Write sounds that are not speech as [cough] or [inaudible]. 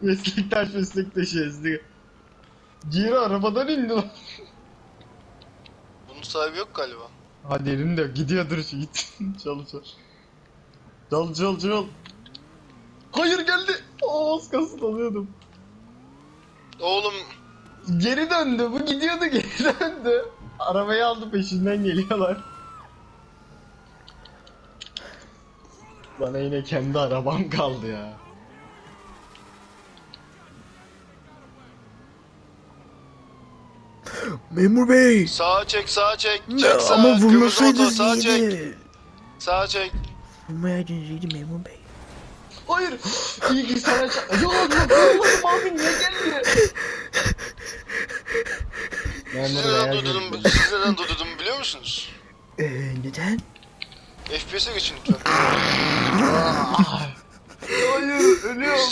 Meslektaş meslektaş ezdi. Ciro arabadan indi lan. Bunun sahibi yok galiba. Hadi elimde gidiyordur şu git. [laughs] çal çal. Çal çal çal. Hayır geldi. Aa, az kalsın alıyordum. Oğlum Geri döndü. Bu gidiyordu geri döndü. Arabayı aldı peşinden geliyorlar. Bana yine kendi arabam kaldı ya. Memur bey. sağa çek sağa çek. Ya, Çek sağa. ama vurmasaydınız sağa çek. iyiydi. Sağa çek. Vurmayaydınız iyiydi memur bey. Hayır. [gasps] İyi ki sana ça- Yok yok olmadım abi niye geldi? Sizi Memur neden bey, durdurdum, sizi neden durdurdum biliyor musunuz? Ee, neden? FPS'e geçin lütfen. Hayır ölüyorum.